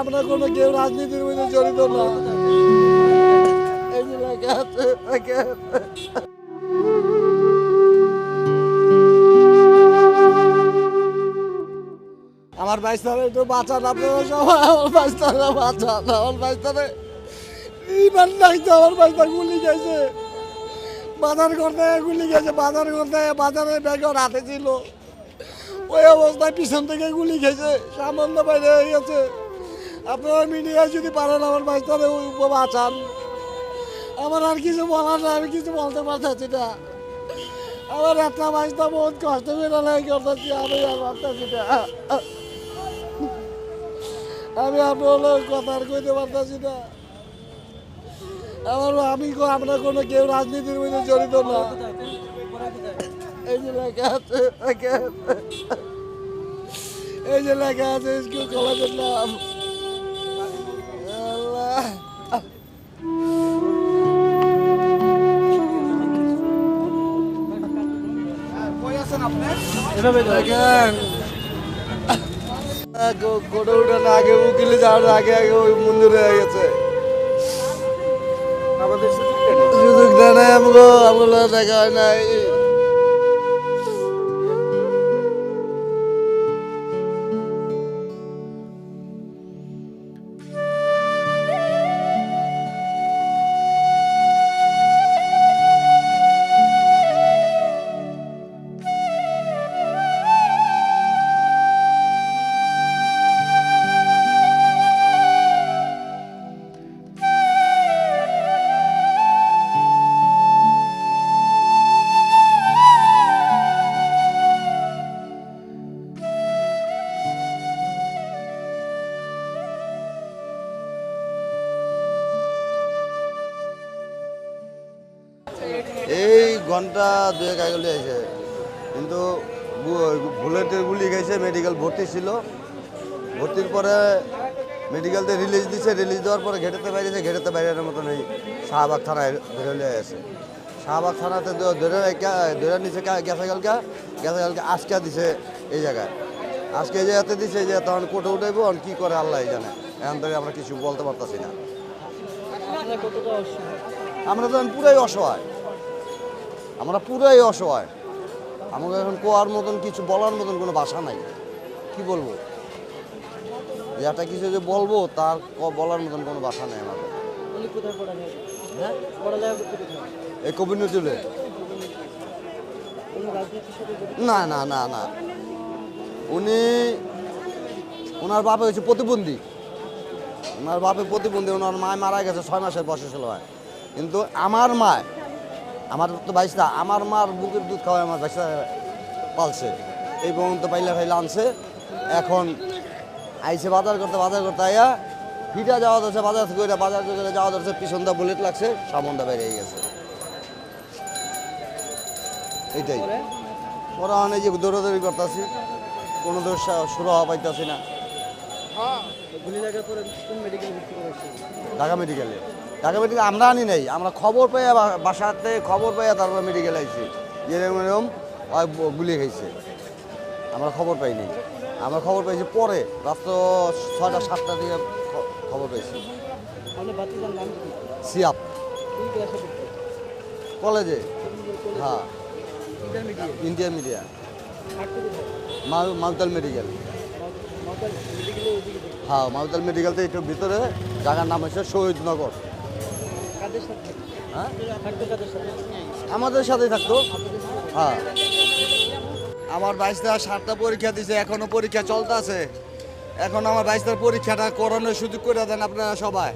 আমরা কোনো কেউ রাজনীতির মধ্যে জড়িত না। এই। আমার বাইস্তারে একটু বাঁচান আপনারা সবাই, আমার বাইস্তারে বাঁচান, আমার বাইস্তারে ইমান লাগছে আমার বাইস্তার গুলি গেছে বাজার করতে গুলি গেছে বাজার করতে বাজারে ব্যাগর হাতে ছিল। ওই অবস্থায় পিছন থেকে গুলি খেয়েছে, সামান্য বাইরে হয়ে গেছে। আপনারা মিডিয়ায় যদি পারেন আমার বাইস্তারে বাঁচান। আমার আর কিছু বলার না আমি কিছু বলতে পারতেছি না। আমার একটা বাইস্তা বহুত কষ্ট করে লাই করতেছি আমি আর পারতেছি না। আমি আপনার কথা আর কইতে পারতেছি না। আমার আমি আমরা কোনো কেউ রাজনীতির মধ্যে জড়িত না। এই যে লেখা আছে লেখা আছে। এই যে লেখা আছে, স্কুল, কলেজের নাম। দেখেন। গড়ে উঠান আগে উকিলে যাওয়ার আগে আগে ওই মন্দির হয়ে গেছে। সুযোগ দেয় নাই আমগো আমগুলো দেখা হয় নাই। এই ঘণ্টা দুয়েক আগে আছে কিন্তু বুলেটের গুলি গেছে মেডিকেল ভর্তি ছিল। ভর্তির পরে মেডিকেলতে রিলিজ দিছে রিলিজ দেওয়ার পরে ঘেটেতে বাইরেছে ঘেটেতে বাইরের মতন এই শাহবাগ থানায় ধরে লিয়ে আছে শাহবাগ থানাতে ধরে ধরে নিছে গেছে কালকা গেছে কালকে আজকে দিছে এই জায়গায়। আজকে এই জায়গাতে দিছে যে তখন কোর্টে উঠাইবো আর কী করে আল্লাহ জানে। এখন থেকে আমরা কিছু বলতে পারতাছি না। আমরা তো পুরাই অসহায়। আমরা পুরাই অসহায়। আমাকে এখন কোয়ার মতন কিছু বলার মতন কোনো ভাষা নাই। কি বলব? যে একটা কিছু যে বলব তার বলার মতন কোনো ভাষা নেই আমাদের। এই কবি নজরুলের না না না না। উনি ওনার বাপে হচ্ছে প্রতিবন্ধী। ওনার বাপে প্রতিবন্ধী ওনার মায় মারা গেছে ছয় মাসের বয়সে ছিল হয়। কিন্তু আমার মায় আমার তো বাইশটা আমার মার বুকের দুধ খাওয়ায় আমার বাইশটা পালছে। এই পর্যন্ত পাইলা ফাইলা আনছে এখন আইসে বাজার করতে বাজার করতে আইয়া ফিটা যাওয়া ধরছে, বাজার ওইটা বাজার করে যাওয়া ধরছে পিছনটা বুলেট লাগছে সামনটা বেরিয়ে গেছে। এইটাই। ওরা অনেক যে দৌড়াদৌড়ি করতেছি, কোনো দোষ সুরাহা পাইতেছি না। ঢাকা মেডিকেলে ঢাকা মেডিকেল আমরা আনি নাই আমরা খবর পেয়ে বাসাতে খবর পেয়ে তারপর মেডিকেল আইছি। যে এরকম এরকম গুলি খাইছে। আমরা খবর পাইনি আমরা খবর পাইছি পরে রাত্র ছয়টা সাতটা দিকে খবর পেয়েছি সিয়াপ। কলেজে। হ্যাঁ। Indian media? মাউতাল মেডিকেল হ্যাঁ মাহবুদাল মেডিকেল থেকে একটু ভিতরে জায়গার নাম হচ্ছে শহীদ নগর হ্যাঁ? আমাদের সাথেই থাকতো। হ্যাঁ। আমার বাইশটা সাতটা পরীক্ষা দিছে এখনও পরীক্ষা চলতে আছে এখন আমার বাইশটার পরীক্ষাটা করানোর সুযোগ করে দেন আপনারা সবাই।